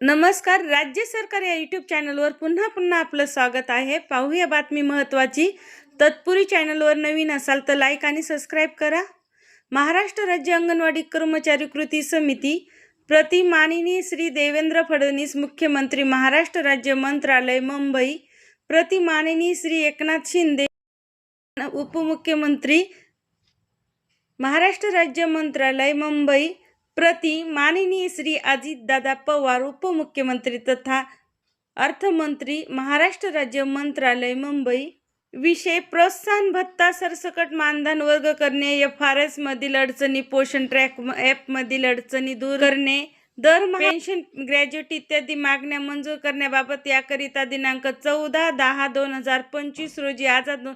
नमस्कार राज्य सरकार या यूट्यूब चॅनलवर पुन्हा पुन्हा आपलं स्वागत आहे. पाहूया बातमी महत्त्वाची तत्पुरी चॅनलवर नवीन असाल तर लाईक आणि सबस्क्राईब करा. महाराष्ट्र राज्य अंगणवाडी कर्मचारी कृती समिती प्रति माननीय श्री देवेंद्र फडणवीस मुख्यमंत्री महाराष्ट्र राज्य मंत्रालय मुंबई. प्रति माननीय श्री एकनाथ शिंदे उपमुख्यमंत्री महाराष्ट्र राज्य मंत्रालय मुंबई. प्रति माननीय श्री अजितदादा पवार उपमुख्यमंत्री तथा अर्थमंत्री महाराष्ट्र राज्य मंत्रालय मुंबई. विषय प्रोत्साहन भत्ता सरसकट मानधन वर्ग करणे एफ आर एस मधील अडचणी पोषण ट्रॅक ॲप मधील अडचणी दूर करणे दरमहा पेन्शन ग्रॅज्युएट इत्यादी मागण्या मंजूर करण्याबाबत याकरिता दिनांक चौदा दहा दोन हजार पंचवीस रोजी आझाद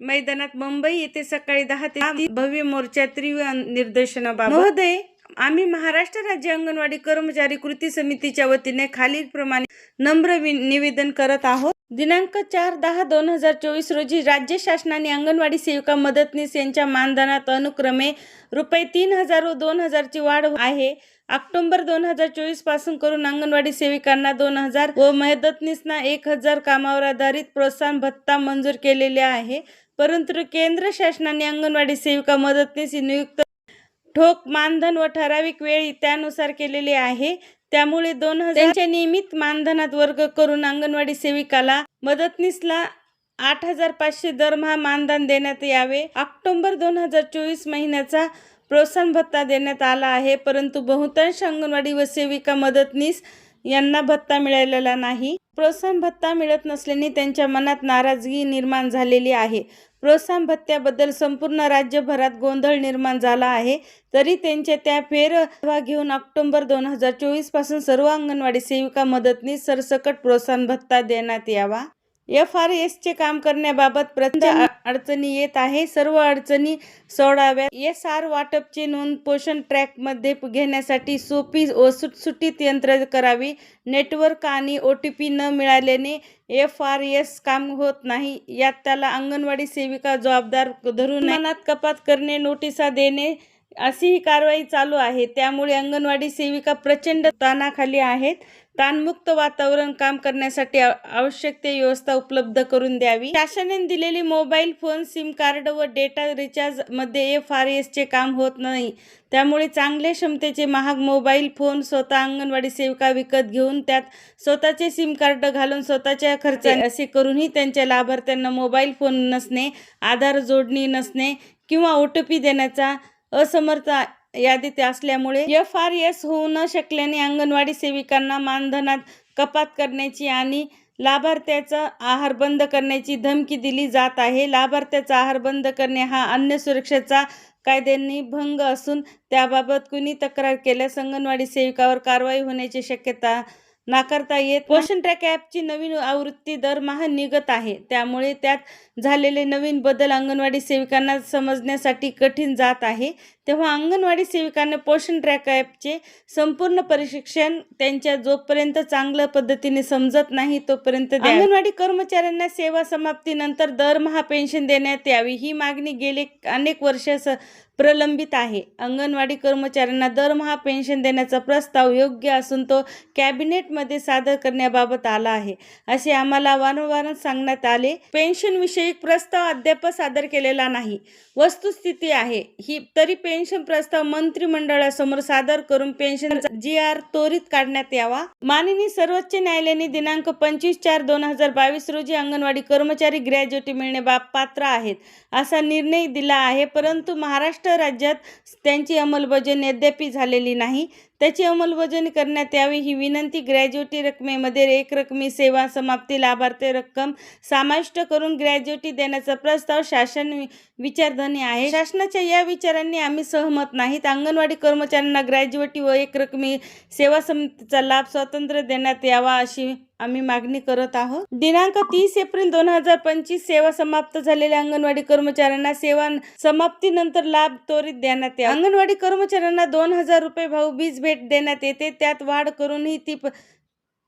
मैदानात मुंबई येथे सकाळी दहा ते भव्य मोर्चा तीव्र निर्देशनाबाबत महोदय आम्ही महाराष्ट्र राज्य अंगणवाडी कर्मचारी कृती समितीच्या वतीने खालीलप्रमाणे नम्र वि- निवेदन करत आहोत. दिनांक चार दहा दोन हजार चोवीस रोजी राज्य शासनाने अंगणवाडी सेविका मदतनीस यांच्या मानधनात अनुक्रमे रुपये तीन हजार व दोन हजारची वाढ आहे. ऑक्टोबर दोन हजार चोवीसपासून करून अंगणवाडी सेविकांना दोन हजार व मदतनीसना एक हजार कामावर आधारित प्रोत्साहन भत्ता मंजूर केलेले आहे. परंतु केंद्र शासनाने अंगणवाडी सेविका मदतनीस नियुक्त ठोक मानधन व ठराविक वेळ त्यानुसार केलेली आहे. त्यामुळे दोन हजारच्या नियमित मानधनात वर्ग करून अंगणवाडी सेविकाला मदतनीसला आठ हजार पाचशे दरमहा मानधन देण्यात यावे. ऑक्टोबर दोन हजार चोवीस महिन्याचा प्रोत्साहन भत्ता देण्यात आला आहे. परंतु बहुतांश अंगणवाडी व सेविका मदतनीस यांना भत्ता मिळालेला नाही. प्रोत्साहन भत्ता मिळत नसल्याने त्यांच्या मनात नाराजगी निर्माण झालेली आहे. प्रोत्साहन भत्त्याबद्दल संपूर्ण राज्यभरात गोंधळ निर्माण झाला आहे. तरी त्यांच्या त्या फेर घेऊन ऑक्टोबर दोन हजार चोवीसपासून सर्व अंगणवाडी सेविका मदतनीस सरसकट प्रोत्साहन भत्ता देण्यात यावा. एफ आर एसचे काम करण्याबाबत प्रत्येक अडचणी येत आहे. सर्व अडचणी सोडाव्या एस आर वाटपचे नोंद पोषण ट्रॅकमध्ये घेण्यासाठी सोपी व सुटसुटीत यंत्र करावी. नेटवर्क आणि ओ टी पी न मिळाल्याने एफ आर एस काम होत नाही. यात त्याला अंगणवाडी सेविका जबाबदार धरून मनात कपात करणे नोटिसा देणे अशी ही कारवाई चालू आहे. त्यामुळे अंगणवाडी सेविका प्रचंड ताणाखाली आहेत. ताणमुक्त वातावरण काम करण्यासाठी आवश्यक ते व्यवस्था उपलब्ध करून द्यावी. शासनाने दिलेली मोबाईल फोन सिम कार्ड व डेटा रिचार्जमध्ये एफ आर एसचे काम होत नाही. त्यामुळे चांगले क्षमतेचे महाग मोबाईल फोन स्वतः अंगणवाडी सेविका विकत घेऊन त्यात स्वतःचे सिम कार्ड घालून स्वतःच्या खर्चाने असे करूनही त्यांच्या लाभार्थ्यांना मोबाईल फोन नसणे आधार जोडणी नसणे किंवा ओ टी पी देण्याचा असमर्थ यादीत असल्यामुळे एफ आर एस होऊ न शकल्याने अंगणवाडी सेविकांना मानधनात कपात करण्याची आणि लाभार्थ्याचा आहार बंद करण्याची धमकी दिली जात आहे. लाभार्थ्याचा आहार बंद करणे हा अन्न सुरक्षेचा कायद्यांनी भंग असून त्याबाबत कुणी तक्रार केल्यास अंगणवाडी सेविकावर कारवाई होण्याची शक्यता नाकारता येत पोषण ट्रॅक ॲपची नवीन आवृत्ती दरमहा निघत आहे. त्यामुळे त्यात झालेले नवीन बदल अंगणवाडी सेविकांना समजण्यासाठी कठीण जात आहे. तेव्हा अंगणवाडी सेविकांना पोषण ट्रॅक ॲपचे संपूर्ण प्रशिक्षण त्यांच्या जोपर्यंत चांगल्या पद्धतीने समजत नाही तोपर्यंत अंगणवाडी कर्मचाऱ्यांना सेवा समाप्तीनंतर दरमहा पेन्शन देण्यात यावी ही मागणी गेले अनेक वर्ष प्रलंबित आहे. अंगणवाडी कर्मचाऱ्यांना दरमहा पेन्शन देण्याचा प्रस्ताव योग्य असून तो कॅबिनेटमध्ये सादर करण्याबाबत आला आहे. असे आम्हाला वारंवार सांगण्यात आले. पेन्शनविषयी प्रस्ताव अद्याप सादर केलेला नाही. वस्तुस्थिती आहे. ही तरी पेन्शन प्रस्ताव मंत्रिमंडळासमोर सादर करून पेन्शन जी आर त्वरित काढण्यात यावा. माननीय सर्वोच्च न्यायालयाने दिनांक पंचवीस चार दोन हजार बावीस रोजी अंगणवाडी कर्मचारी ग्रॅज्युएटी मिळणे पात्र आहेत असा निर्णय दिला आहे परंतु महाराष्ट्र राज्यात त्यांची अंमलबजावणी अद्याप झालेली नाही. त्याची अंमलबजावणी करण्यात यावी ही विनंती. ग्रॅज्युएटी रकमेमध्ये एक रकमी सेवा समाप्ती लाभार्थी रक्कम समाविष्ट करून ग्रॅज्युएटी देण्याचा प्रस्ताव शासन विचारधनी आहे. शासनाच्या या विचारांनी आम्ही सहमत नाहीत. अंगणवाडी कर्मचाऱ्यांना ग्रॅज्युएटी व एक रकमी सेवा समितीचा लाभ स्वतंत्र देण्यात यावा अशी आम्ही मागणी करत आहोत. दिनांक तीस एप्रिल दोन हजार पंचवीस सेवा समाप्त झालेल्या अंगणवाडी कर्मचाऱ्यांना सेवा समाप्तीनंतर लाभ त्वरित देण्यात येते अंगणवाडी कर्मचाऱ्यांना दोन हजार रुपये भाऊ बीज भेट देण्यात येते. त्यात वाढ करूनही ती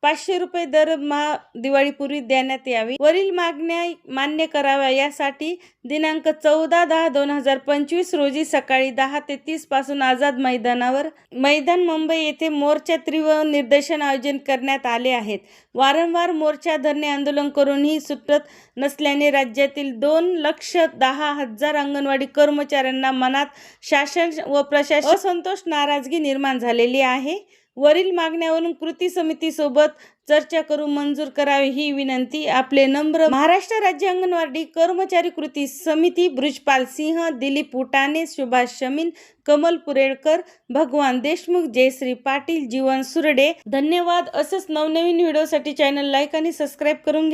पाचशे रुपये दरमहा दिवाळीपूर्वी देण्यात यावी. वरील मागण्या मान्य कराव्या यासाठी दिनांक चौदा दहा दोन हजार पंचवीस रोजी सकाळी दहा ते तीसपासून आझाद मैदानावर मैदान मुंबई येथे मोर्चा तीव्र निदर्शन आयोजन करण्यात आले आहेत. वारंवार मोर्चा धरणे आंदोलन करूनही सुटत नसल्याने राज्यातील दोन लक्ष दहा हजार अंगणवाडी कर्मचाऱ्यांना मनात शासन व प्रशासन असंतोष नाराजगी निर्माण झालेली आहे. वरील मागण्यावरून कृती समितीसोबत चर्चा करून मंजूर करावी ही विनंती. आपले नम्र महाराष्ट्र राज्य अंगणवाडी कर्मचारी कृती समिती ब्रिजपाल सिंह दिलीप उटाणे सुभाष शमीन कमल पुरेळकर भगवान देशमुख जयश्री पाटील जीवन सुरडे. धन्यवाद. असंच नवनवीन व्हिडिओसाठी चॅनल लाईक आणि सबस्क्राईब करून